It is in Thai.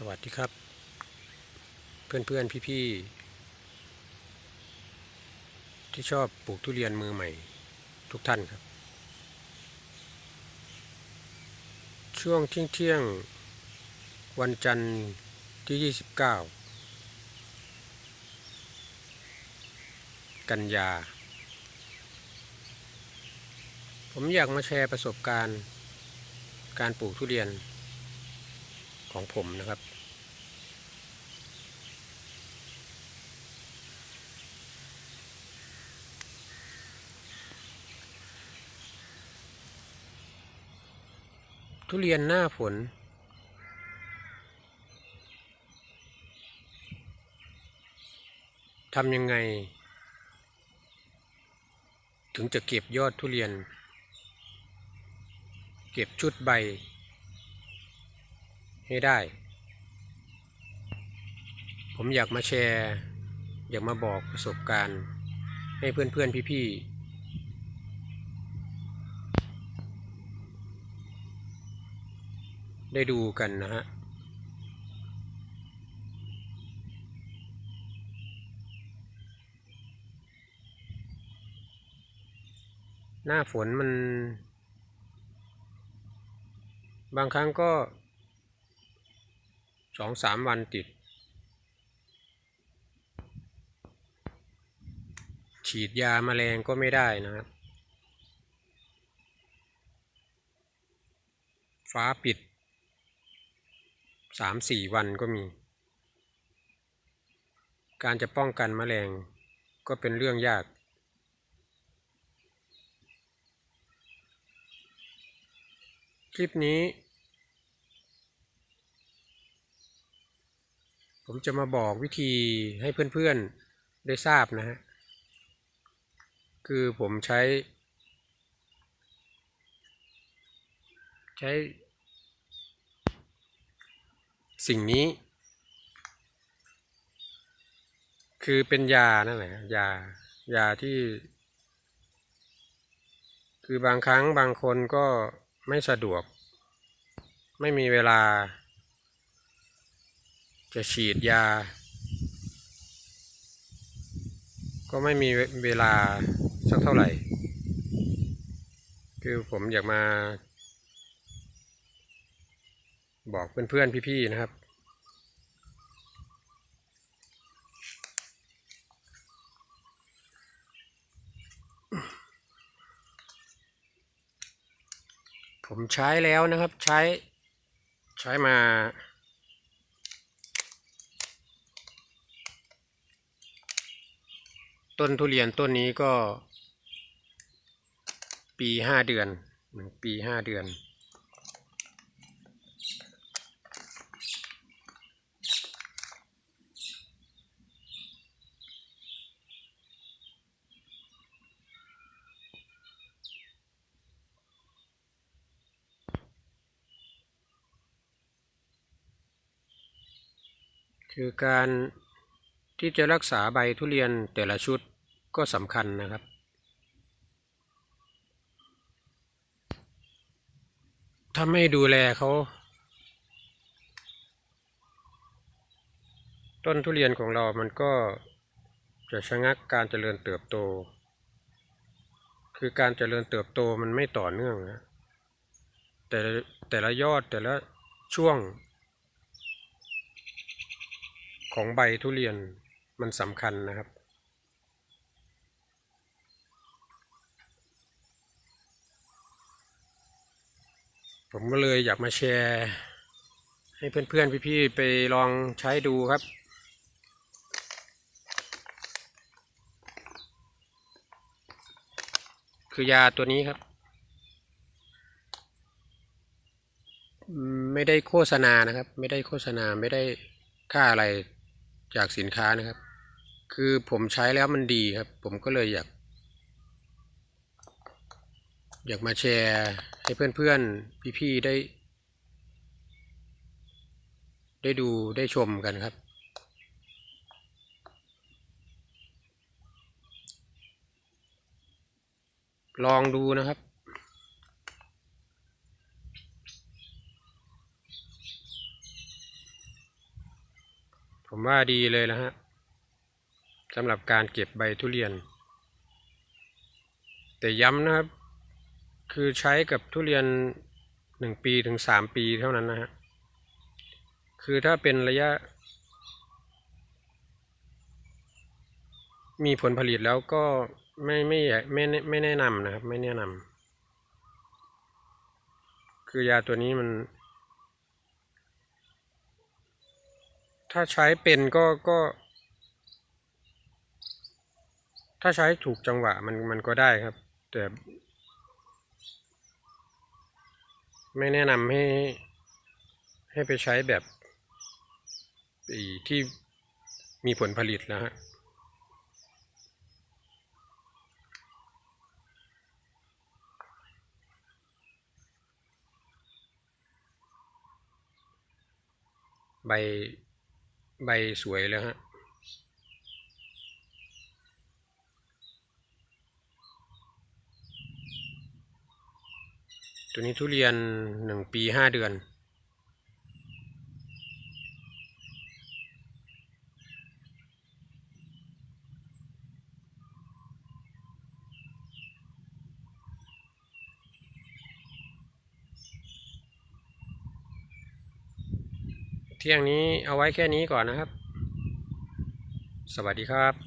สวัสดีครับ เพื่อนเพื่อนพี่พี่ๆที่ชอบปลูกทุเรียนมือใหม่ ทุกท่านครับ ช่วงเที่ยงเที่ยงวันจันทร์ที่ 29 กันยา ผมอยากมาแชร์ประสบการณ์ การปลูกทุเรียน ของผมนะครับ ทุเรียนหน้าฝนทำยังไง ถึงจะเก็บยอดทุเรียน เก็บชุดใบ ให้ได้ ผมอยากมาแชร์ อยากมาบอกประสบการณ์ ให้เพื่อนๆ พี่ๆ ได้ดูกันนะฮะหน้าฝนมัน บางครั้งก็ สองสามวันติด ฉีดยาแมลงก็ไม่ได้นะครับ ฟ้าปิดสามสี่วันก็มี การจะป้องกันแมลงก็เป็นเรื่องยาก คลิปนี้ ผมจะมาบอกวิธีให้เพื่อนๆได้ทราบนะฮะ คือผมใช้ ใช้ สิ่งนี้ คือเป็นยานั่นแหละยายาที่ คือบางครั้งบางคนก็ไม่สะดวก ไม่มีเวลา จะฉีดยา ก็ไม่มีเวลาสักเท่าไหร่ คือผมอยากมา บอกเพื่อนๆพี่ๆนะครับ ผมใช้แล้วนะครับใช้ใช้มา ต้นทุเรียนต้นนี้ก็ ปีห้าเดือนหนึ่งปีห้าเดือน คือการ ที่จะรักษาใบทุเรียนแต่ละชุดก็สำคัญนะครับ ถ้าไม่ดูแลเขา ต้นทุเรียนของเรามันก็จะชะงักการเจริญเติบโต คือการเจริญเติบโตมันไม่ต่อเนื่องนะแต่แต่ละยอดแต่ละช่วงของใบทุเรียน มันสำคัญนะครับ ผมก็เลยอยากมาแชร์ ให้เพื่อนๆ พี่ๆ ไปลองใช้ดูครับคือยาตัวนี้ครับ ไม่ได้โฆษณานะครับ ไม่ได้โฆษณาไม่ได้ค่าอะไรจากสินค้านะครับ คือผมใช้แล้วมันดีครับ ผมก็เลยอยาก อยากมาแชร์ให้เพื่อนๆ พี่ๆ ได้ ได้ดูได้ชมกันครับ ลองดูนะครับผมว่าดีเลยนะฮะ สำหรับการเก็บใบทุเรียน แต่ย้ำนะครับ คือใช้กับทุเรียนหนึ่งปีถึงสามปีเท่านั้นนะฮะคือถ้าเป็นระยะ มีผลผลิตแล้วก็ไม่ไม่อยากไม่ไม่ไม่แนะนำนะครับ ไม่แนะนำคือยาตัวนี้มัน ถ้าใช้เป็นก็ก็ ถ้าใช้ถูกจังหวะมันมันก็ได้ครับ แต่ ไม่แนะนำให้ ให้ไปใช้แบบอีที่มีผลผลิตแล้วฮะใบใบสวยแล้วฮะ ตัวนี้ทุเรียนหนึ่งปีห้าเดือน เที่ยงนี้เอาไว้แค่นี้ก่อนนะครับ สวัสดีครับ